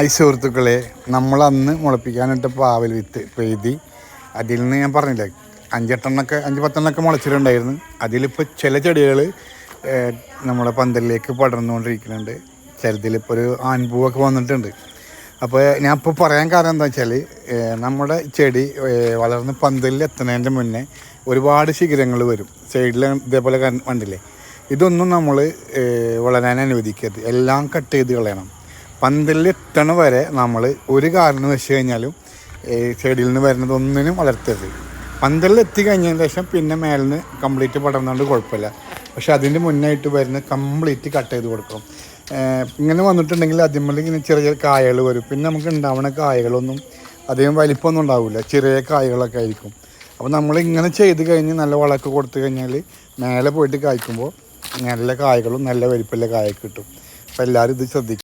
I സുഹൃത്തുക്കളെ നമ്മൾ അന്ന് മുളപ്പിക്കാനിട്ട പാവൽ വിത്ത് പെയ്തി അതിൽ നിന്ന് ഞാൻ പറഞ്ഞില്ലേ അഞ്ചെട്ടെണ്ണൊക്കെ അഞ്ച് പത്തെണ്ണൊക്കെ മുളച്ചിട്ടുണ്ടായിരുന്നു. അതിലിപ്പോൾ ചില ചെടികൾ നമ്മുടെ പന്തലിലേക്ക് പടർന്നുകൊണ്ടിരിക്കുന്നുണ്ട്. ചിലതിലിപ്പോൾ ഒരു ആൺപൂവൊക്കെ വന്നിട്ടുണ്ട്. അപ്പോൾ ഞാൻ ഇപ്പോൾ പറയാൻ കാരണം എന്താ വെച്ചാൽ നമ്മുടെ ചെടി വളർന്ന് പന്തലിൽ എത്തുന്നതിന്റെ മുന്നേ ഒരുപാട് ശിഖരങ്ങൾ വരും. സൈഡിൽ ഇതേപോലെ കണ്ടില്ലേ? ഇതൊന്നും നമ്മൾ വളരാൻ അനുവദിക്കരുത്. എല്ലാം കട്ട് ചെയ്ത് കളയണം. പന്തലിൽ എത്തണ വരെ നമ്മൾ ഒരു കാരണം വെച്ച് കഴിഞ്ഞാലും ചെടിയിൽ നിന്ന് വരുന്നത് ഒന്നിനും വളർത്തരുത്. പന്തലിൽ എത്തി കഴിഞ്ഞതിന് ശേഷം പിന്നെ മേലിൽ നിന്ന് കംപ്ലീറ്റ് പടർന്നുകൊണ്ട് കുഴപ്പമില്ല. പക്ഷെ അതിന്റെ മുന്നായിട്ട് വരുന്ന കംപ്ലീറ്റ് കട്ട് ചെയ്ത് കൊടുക്കും. ഇങ്ങനെ വന്നിട്ടുണ്ടെങ്കിൽ അതിന്മേൽ ഇങ്ങനെ ചെറിയ ചെറിയ കായകൾ വരും. പിന്നെ നമുക്ക് ഉണ്ടാവുന്ന കായകളൊന്നും അധികം വലിപ്പമൊന്നും ഉണ്ടാവില്ല. ചെറിയ കായകളൊക്കെ ആയിരിക്കും. അപ്പോൾ നമ്മൾ ഇങ്ങനെ ചെയ്ത് കഴിഞ്ഞ് നല്ല വളമൊക്കെ കൊടുത്തു കഴിഞ്ഞാൽ മേലെ പോയിട്ട് കായ്ക്കുമ്പോൾ നല്ല കായകളും നല്ല വലിപ്പമുള്ള കായ കിട്ടും. അപ്പോൾ എല്ലാവരും ഇത് ശ്രദ്ധിക്കും